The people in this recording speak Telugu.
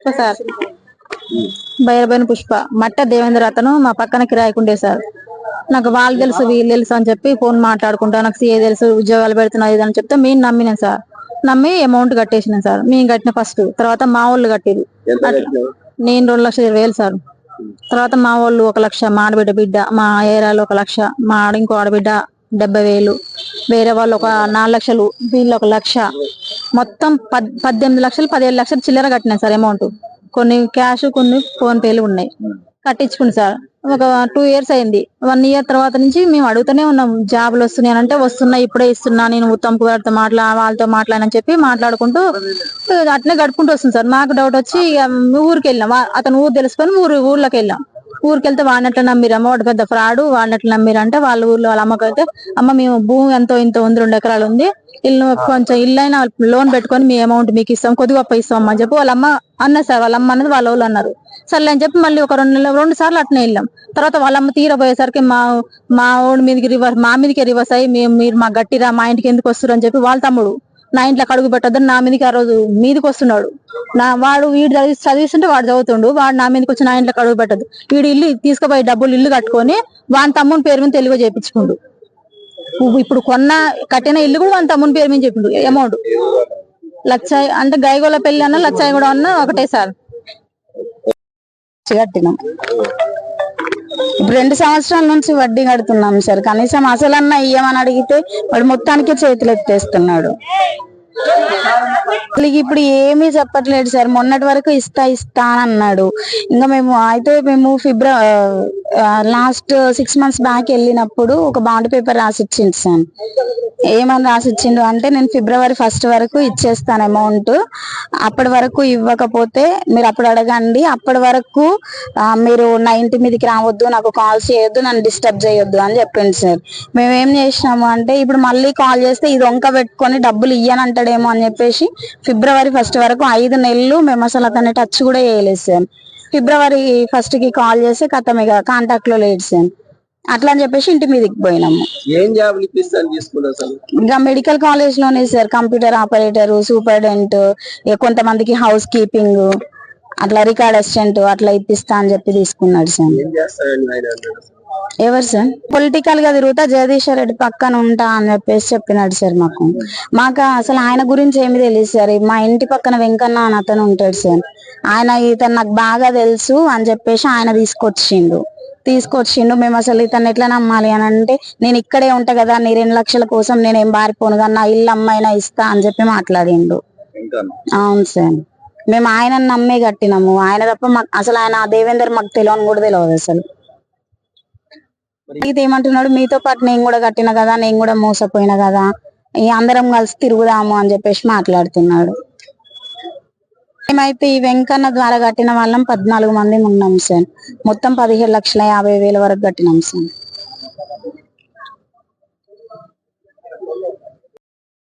సార్ లచ్చాయి సార్ బైరబైన పుష్ప మట్ట దేవేంద్ర అతను మా పక్కన కిరాయికుండే సార్. నాకు వాళ్ళు తెలుసు వీళ్ళు తెలుసు అని చెప్పి ఫోన్ మాట్లాడుకుంటా నాకు సీఏ తెలుసు ఉద్యోగాలు పెడుతున్నా ఇది అని చెప్తే మేము నమ్మినాం సార్. నమ్మి అమౌంట్ కట్టేసినాం సార్. మేము కట్టిన ఫస్ట్ తర్వాత మా వాళ్ళు కట్టిరు? నేను రెండు లక్షల ఇరవై వేలు సార్. తర్వాత మా వాళ్ళు ఒక లక్ష మా ఆడబిడ్డ బిడ్డ మా ఏరాలో ఒక లక్ష మా ఆడ ఇంకో ఆడబిడ్డ డెబ్బై వేలు. వేరే వాళ్ళు ఒక నాలుగు లక్షలు వీళ్ళు ఒక లక్ష. మొత్తం పద్ పద్దెనిమిది లక్షలు పదిహేడు లక్షలు చిల్లర కట్టినాయి సార్ అమౌంట్ కొన్ని క్యాష్ కొన్ని ఫోన్ పేలు ఉన్నాయి. కట్టించుకుంది సార్. ఒక టూ ఇయర్స్ అయింది. వన్ ఇయర్ తర్వాత నుంచి మేము అడుగుతూనే ఉన్నాం. జాబులు వస్తున్నాయి అంటే వస్తున్నాయి ఇప్పుడే ఇస్తున్నా. నేను ఉత్తమ్ కుమార్తో మాట్లా వాళ్ళతో మాట్లాడని చెప్పి మాట్లాడుకుంటూ అట్లనే గడుపుకుంటూ వస్తుంది సార్. మాకు డౌట్ వచ్చి ఊరికి వెళ్ళాం అతను ఊరు తెలుసుకొని ఊరు ఊర్లోకి వెళ్ళాం. ఊరికెళ్తే వాడినట్లు నమ్మిరమ్మ వాడు పెద్ద ఫ్రాడ్ వాడినట్లు నమ్మిరంటే వాళ్ళ ఊర్లో వాళ్ళ అమ్మకి అయితే అమ్మ మేము భూమి ఎంతో ఇంత ఉంది రెండు ఎకరాలు ఉంది ఇల్లు కొంచెం ఇల్లు అయినా లోన్ పెట్టుకొని మీ అమౌంట్ మీకు ఇస్తాం కొద్ది గొప్ప ఇస్తాం అని చెప్పి వాళ్ళ అమ్మ అన్న సార్ వాళ్ళ అమ్మ అన్నది వాళ్ళ వాళ్ళు అన్నారు. సర్లే అని చెప్పి మళ్ళీ ఒక రెండు నెలలు రెండు సార్లు అట్నే వెళ్ళాం. తర్వాత వాళ్ళమ్మ తీరబోయేసరికి మా మా ఓడి మీదకి రివర్స్ మా మీదకి రివర్స్ అయ్యి మేము మీరు మా గట్టిరా మా ఇంటికి ఎందుకు వస్తారు అని చెప్పి వాళ్ళ తమ్ముడు నా ఇంట్లో అడుగు పెట్టొద్దని నా మీదకి ఆ రోజు మీదకి వస్తున్నాడు. నా వాడు వీడు చదివి చదివిస్తుంటే వాడు చదువుతుండు. వాడు నా మీదకి వచ్చి నా ఇంట్లో అడుగు పెట్టదు వీడు ఇల్లు తీసుకుపోయి డబ్బులు ఇల్లు కట్టుకొని వాని తమ్ముని పేరు మీద తెలుగు చేయించుకుండు ఇప్పుడు కొన్న కట్టిన ఇల్లు కూడా వాని తమ్ముని పేరు మీద చెప్పిండు. అమౌంట్. లచ్చాయి అంటే గైగోల పెళ్ళి అన్న లచ్చాయి కూడా అన్న ఒకటే సార్. కట్టినాం ఇప్పుడు రెండు సంవత్సరాల నుంచి వడ్డీ కడుతున్నాం సార్. కనీసం అసలన్నా ఇయ్యమని అడిగితే వాడు మొత్తానికి చేతులు ఎత్తేస్తున్నాడు. ఇప్పుడు ఏమీ చెప్పట్లేదు సార్. మొన్నటి వరకు ఇస్తా ఇస్తా అని అన్నాడు. ఇంకా మేము అయితే మేము February last six months back వెళ్ళినప్పుడు ఒక బాండ్ పేపర్ రాసి ఇచ్చింది సార్. ఏమని రాసిచ్చిండు అంటే నేను ఫిబ్రవరి ఫస్ట్ వరకు ఇచ్చేస్తాను అమౌంట్ అప్పటి వరకు ఇవ్వకపోతే మీరు అప్పుడు అడగండి. అప్పటి వరకు మీరు నా ఇంటి మీదకి రావద్దు నాకు కాల్ చేయొద్దు నన్ను డిస్టర్బ్ చేయొద్దు అని చెప్పింది సార్. మేము ఏం చేసినాము అంటే ఇప్పుడు మళ్ళీ కాల్ చేస్తే ఇది వంక పెట్టుకొని డబ్బులు ఇయ్యనంటాడేమో అని చెప్పేసి ఫిబ్రవరి ఫస్ట్ వరకు ఐదు నెలలు మేము అసలు అతన్ని టచ్ కూడా చేయలేదు సార్. ఫిబ్రవరి ఫస్ట్కి కాల్ చేసి కథ ఇక కాంటాక్ట్లో లేదు సార్. అట్లా అని చెప్పేసి ఇంటి మీదకి పోయినాము. ఏం అసలు ఇంకా మెడికల్ కాలేజ్లోనే సార్. కంప్యూటర్ ఆపరేటర్ సూపరింటెండెంట్ ఇక కొంతమందికి హౌస్ కీపింగ్ అట్లా రికార్డ్ అసిస్టెంట్ అట్లా ఇప్పిస్తా అని చెప్పి తీసుకున్నాడు సార్. ఎవరు సార్? పొలిటికల్గా తిరుగుతా జగదీశ్వర్ రెడ్డి పక్కన ఉంటా అని చెప్పేసి చెప్పినాడు సార్ మాకు. మాకు అసలు ఆయన గురించి ఏమి తెలియదు సార్. మా ఇంటి పక్కన వెంకన్న అని అతను ఉంటాడు సార్. ఆయన ఇతను నాకు బాగా తెలుసు అని చెప్పేసి ఆయన తీసుకొచ్చిండు. తీసుకొచ్చిండు. మేము అసలు ఇతను ఎట్లా నమ్మాలి అని అంటే నేను ఇక్కడే ఉంటా కదా నీ రెండు లక్షల కోసం నేను ఏం బారిపోను కానీ నా ఇల్లు అమ్మాయినా ఇస్తా అని చెప్పి మాట్లాడిండు. అవును సార్. మేము ఆయన నమ్మే కట్టినాము. ఆయన తప్ప మాకు అసలు ఆయన దేవేందర్ మాకు తెలియని కూడా తెలియదు అసలు. ఇది ఏమంటున్నాడు మీతో పాటు నేను కూడా కట్టిన కదా నేను కూడా మోసపోయినా కదా ఈ అందరం కలిసి తిరుగుదాము అని చెప్పేసి మాట్లాడుతున్నాడు. మేమైతే ఈ వెంకన్న ద్వారా కట్టిన వాళ్ళం పద్నాలుగు మంది ఉన్నాం సార్. మొత్తం పదిహేడు లక్షల యాభై వేల వరకు కట్టినాం సార్.